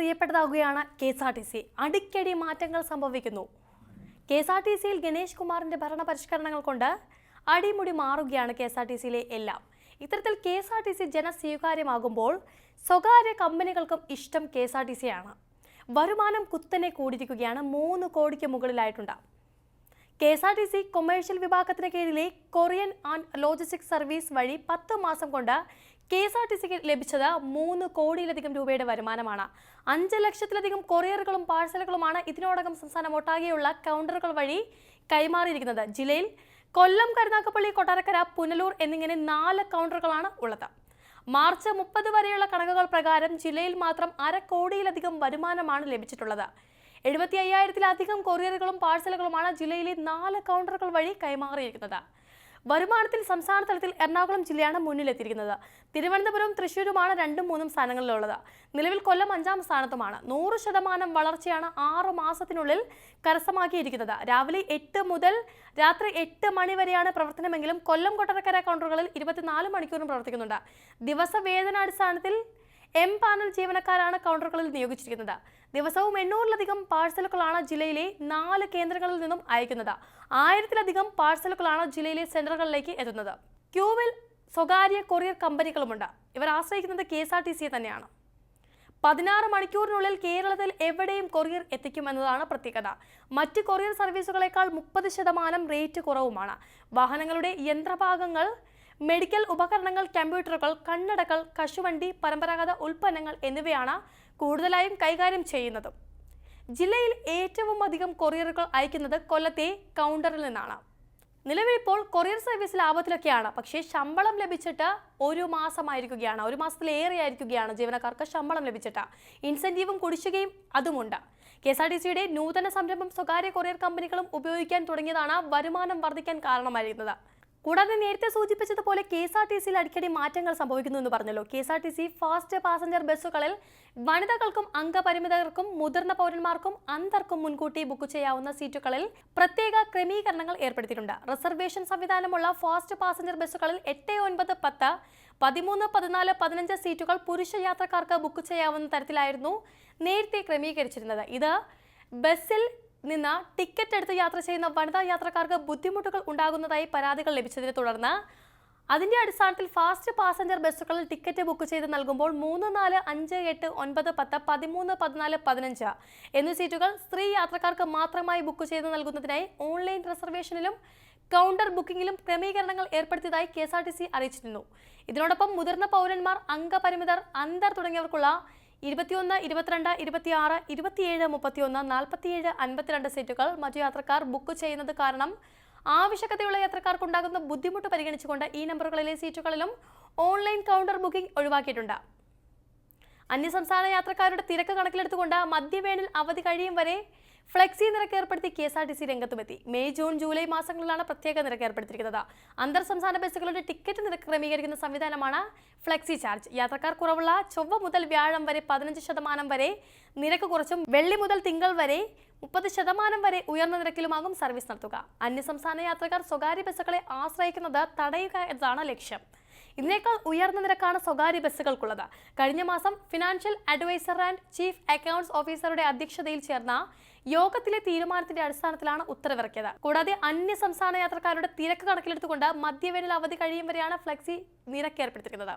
പ്രിയപ്പെട്ടതാകുകയാണ് K S R T C. അടിക്കടി മാറ്റങ്ങൾ സംഭവിക്കുന്നു. കെ എസ് ആർ ടി സിയിൽ ഗണേഷ് കുമാറിന്റെ ഭരണ പരിഷ്കരണങ്ങൾ കൊണ്ട് അടിമുടി മാറുകയാണ് കെ എസ് ആർ ടി സിയിലെ എല്ലാം. ഇത്തരത്തിൽ K S R T C ജനസ്വീകാര്യമാകുമ്പോൾ സ്വകാര്യ കമ്പനികൾക്കും ഇഷ്ടം കെ എസ് ആർ ടി സിയാണ്. വരുമാനം കുത്തനെ കൂടിയിരിക്കുകയാണ്. മൂന്ന് കോടിക്ക് മുകളിലായിട്ടുണ്ട്. K S R T C commercial വിഭാഗത്തിന് കീഴിലെ കൊറിയൻ ആൻഡ് ലോജിസ്റ്റിക് സർവീസ് വഴി പത്ത് മാസം കൊണ്ട് കെ എസ് ആർ ടി സിക്ക് ലഭിച്ചത് മൂന്ന് കോടിയിലധികം രൂപയുടെ വരുമാനമാണ്. അഞ്ച് ലക്ഷത്തിലധികം കൊറിയറുകളും പാഴ്സലുകളുമാണ് ഇതിനോടകം സംസ്ഥാനം ഒട്ടാകെയുള്ള കൗണ്ടറുകൾ വഴി കൈമാറിയിരിക്കുന്നത്. ജില്ലയിൽ കൊല്ലം കരുനാഗപ്പള്ളി കൊട്ടാരക്കര പുനലൂർ എന്നിങ്ങനെ നാല് കൗണ്ടറുകളാണ് ഉള്ളത്. മാർച്ച് മുപ്പത് വരെയുള്ള കണക്കുകൾ പ്രകാരം ജില്ലയിൽ മാത്രം അര കോടിയിലധികം വരുമാനമാണ് ലഭിച്ചിട്ടുള്ളത്. എഴുപത്തി അയ്യായിരത്തിലധികം കൊറിയറുകളും പാഴ്സലുകളുമാണ് ജില്ലയിലെ നാല് കൗണ്ടറുകൾ വഴി കൈമാറിയിരിക്കുന്നത്. വരുമാനത്തിൽ സംസ്ഥാന തലത്തിൽ എറണാകുളം ജില്ലയാണ് മുന്നിലെത്തിയിരിക്കുന്നത്. തിരുവനന്തപുരം തൃശ്ശൂരുമാണ് രണ്ടും മൂന്നും സ്ഥാനങ്ങളിലുള്ളത്. നിലവിൽ കൊല്ലം അഞ്ചാം സ്ഥാനത്തുമാണ്. നൂറ് ശതമാനം വളർച്ചയാണ് ആറു മാസത്തിനുള്ളിൽ കരസ്ഥമാക്കിയിരിക്കുന്നത്. രാവിലെ എട്ട് മുതൽ രാത്രി എട്ട് മണി വരെയാണ് പ്രവർത്തനമെങ്കിലും കൊല്ലം കൊട്ടാരക്കര കൗണ്ടറുകളിൽ ഇരുപത്തിനാല് മണിക്കൂറും പ്രവർത്തിക്കുന്നുണ്ട്. ദിവസ വേതനാടിസ്ഥാനത്തിൽ എം പാനൽ ജീവനക്കാരാണ് കൗണ്ടറുകളിൽ നിയോഗിച്ചിരിക്കുന്നത്. ദിവസവും എണ്ണൂറിലധികം പാഴ്സലുകളാണ് ജില്ലയിലെ നാല് കേന്ദ്രങ്ങളിൽ നിന്നും അയക്കുന്നത്. ആയിരത്തിലധികം പാഴ്സലുകളാണ് ജില്ലയിലെ സെന്ററുകളിലേക്ക് എത്തുന്നത്. ക്യൂവിൽ സ്വകാര്യ കൊറിയർ കമ്പനികളുമുണ്ട്. ഇവർ ആശ്രയിക്കുന്നത് കെ എസ് ആർ ടി സിയെ തന്നെയാണ്. പതിനാറ് മണിക്കൂറിനുള്ളിൽ കേരളത്തിൽ എവിടെയും കൊറിയർ എത്തിക്കുമെന്നതാണ് പ്രത്യേകത. മറ്റ് കൊറിയർ സർവീസുകളേക്കാൾ മുപ്പത് ശതമാനം റേറ്റ് കുറവുമാണ്. വാഹനങ്ങളുടെ യന്ത്രഭാഗങ്ങൾ മെഡിക്കൽ ഉപകരണങ്ങൾ കമ്പ്യൂട്ടറുകൾ കണ്ണടകൾ കശുവണ്ടി പരമ്പരാഗത ഉൽപ്പന്നങ്ങൾ എന്നിവയാണ് കൂടുതലായും കൈകാര്യം ചെയ്യുന്നത്. ജില്ലയിൽ ഏറ്റവും അധികം കൊറിയറുകൾ അയക്കുന്നത് കൊല്ലത്തെ കൗണ്ടറിൽ നിന്നാണ്. നിലവിൽ ഇപ്പോൾ കൊറിയർ സർവീസ് ലാഭത്തിലൊക്കെയാണ്. പക്ഷേ ശമ്പളം ലഭിച്ചിട്ട് ഒരു മാസമായിരിക്കുകയാണ്. ഒരു മാസത്തിലേറെ ആയിരിക്കുകയാണ് ജീവനക്കാർക്ക് ശമ്പളം ലഭിച്ചിട്ട്. ഇൻസെന്റീവും കുടിശ്ശികയും അതുമുണ്ട്. കെ എസ് ആർ ടി സിയുടെ നൂതന സംരംഭം സ്വകാര്യ കൊറിയർ കമ്പനികളും ഉപയോഗിക്കാൻ തുടങ്ങിയതാണ് വരുമാനം വർദ്ധിക്കാൻ കാരണമായിരുന്നത്. കൂടാതെ നേരത്തെ സൂചിപ്പിച്ചതുപോലെ കെ എസ് ആർ ടി സിയിൽ അടിക്കടി മാറ്റങ്ങൾ സംഭവിക്കുന്നു എന്ന് പറഞ്ഞല്ലോ. K S R T C fast passenger ബസ്സുകളിൽ വനിതകൾക്കും അംഗപരിമിതർക്കും മുതിർന്ന പൗരന്മാർക്കും അന്തർക്കും മുൻകൂട്ടി ബുക്ക് ചെയ്യാവുന്ന സീറ്റുകളിൽ പ്രത്യേക ക്രമീകരണങ്ങൾ ഏർപ്പെടുത്തിയിട്ടുണ്ട്. റിസർവേഷൻ സംവിധാനമുള്ള ഫാസ്റ്റ് പാസഞ്ചർ ബസ്സുകളിൽ എട്ട് ഒൻപത് പത്ത് പതിമൂന്ന് പതിനാല് പതിനഞ്ച് സീറ്റുകൾ പുരുഷ യാത്രക്കാർക്ക് ബുക്ക് ചെയ്യാവുന്ന തരത്തിലായിരുന്നു നേരത്തെ ക്രമീകരിച്ചിരുന്നത്. ഇത് ബസ്സിൽ നിന്ന് ടിക്കറ്റ് എടുത്ത് യാത്ര ചെയ്യുന്ന വനിതാ യാത്രക്കാർക്ക് ബുദ്ധിമുട്ടുകൾ ഉണ്ടാകുന്നതായി പരാതികൾ ലഭിച്ചതിനെ തുടർന്ന് അതിന്റെ അടിസ്ഥാനത്തിൽ ഫാസ്റ്റ് പാസഞ്ചർ ബസ്സുകളിൽ ടിക്കറ്റ് ബുക്ക് ചെയ്ത് നൽകുമ്പോൾ മൂന്ന് നാല് അഞ്ച് എട്ട് ഒൻപത് പത്ത് പതിമൂന്ന് പതിനാല് പതിനഞ്ച് എന്നീ സീറ്റുകൾ സ്ത്രീ യാത്രക്കാർക്ക് മാത്രമായി ബുക്ക് ചെയ്ത് നൽകുന്നതിനായി ഓൺലൈൻ റിസർവേഷനിലും കൗണ്ടർ ബുക്കിംഗിലും ക്രമീകരണങ്ങൾ ഏർപ്പെടുത്തിയതായി K S R T C അറിയിച്ചിരുന്നു. ഇതിനോടൊപ്പം മുതിർന്ന പൗരന്മാർ അംഗപരിമിതർ അന്തർ തുടങ്ങിയവർക്കുള്ള ഇരുപത്തിയൊന്ന് ഇരുപത്തിരണ്ട് ഇരുപത്തിയാറ് ഇരുപത്തിയേഴ് മുപ്പത്തിയൊന്ന് നാൽപ്പത്തിയേഴ് അൻപത്തിരണ്ട് സീറ്റുകൾ മറ്റു യാത്രക്കാർ ബുക്ക് ചെയ്യുന്നത് കാരണം ആവശ്യകതയുള്ള യാത്രക്കാർക്കുണ്ടാകുന്ന ബുദ്ധിമുട്ട് പരിഗണിച്ചുകൊണ്ട് ഈ നമ്പറുകളിലെ സീറ്റുകളിലും ഓൺലൈൻ കൗണ്ടർ ബുക്കിംഗ് ഒഴിവാക്കിയിട്ടുണ്ട്. അന്യസംസ്ഥാന യാത്രക്കാരുടെ തിരക്ക് കണക്കിലെടുത്തുകൊണ്ട് മദ്യവേനൽ അവധി കഴിയും വരെ ഫ്ലെക്സി നിരക്ക് ഏർപ്പെടുത്തി K S R T C രംഗത്തുമെത്തി. May June July മാസങ്ങളിലാണ് പ്രത്യേക നിരക്ക് ഏർപ്പെടുത്തിയിരിക്കുന്നത്. അന്തർ സംസ്ഥാന ബസ്സുകളുടെ ടിക്കറ്റ് നിരക്ക് ക്രമീകരിക്കുന്ന സംവിധാനമാണ് ഫ്ലെക്സി ചാർജ്. യാത്രക്കാർ കുറവുള്ള ചൊവ്വ മുതൽ വ്യാഴം വരെ പതിനഞ്ച് ശതമാനം വരെ നിരക്ക് കുറച്ചും വെള്ളി മുതൽ തിങ്കൾ വരെ മുപ്പത് ശതമാനം വരെ ഉയർന്ന നിരക്കിലുമാകും സർവീസ് നടത്തുക. അന്യസംസ്ഥാന യാത്രക്കാർ സ്വകാര്യ ബസ്സുകളെ ആശ്രയിക്കുന്നത് തടയുക എന്നതാണ് ലക്ഷ്യം. ഇതിനേക്കാൾ ഉയർന്ന നിരക്കാണ് സ്വകാര്യ ബസ്സുകൾക്കുള്ളത്. കഴിഞ്ഞ മാസം financial adviser and chief accounts ഓഫീസറുടെ അധ്യക്ഷതയിൽ ചേർന്ന യോഗത്തിലെ തീരുമാനത്തിന്റെ അടിസ്ഥാനത്തിലാണ് ഉത്തരവിറക്കിയത്. കൂടാതെ അന്യ സംസ്ഥാന യാത്രക്കാരുടെ തിരക്ക് കണക്കിലെടുത്തുകൊണ്ട് മധ്യവേനൽ അവധി കഴിയും വരെയാണ് ഫ്ലെക്സി നിരക്ക് ഏർപ്പെടുത്തിയിരിക്കുന്നത്.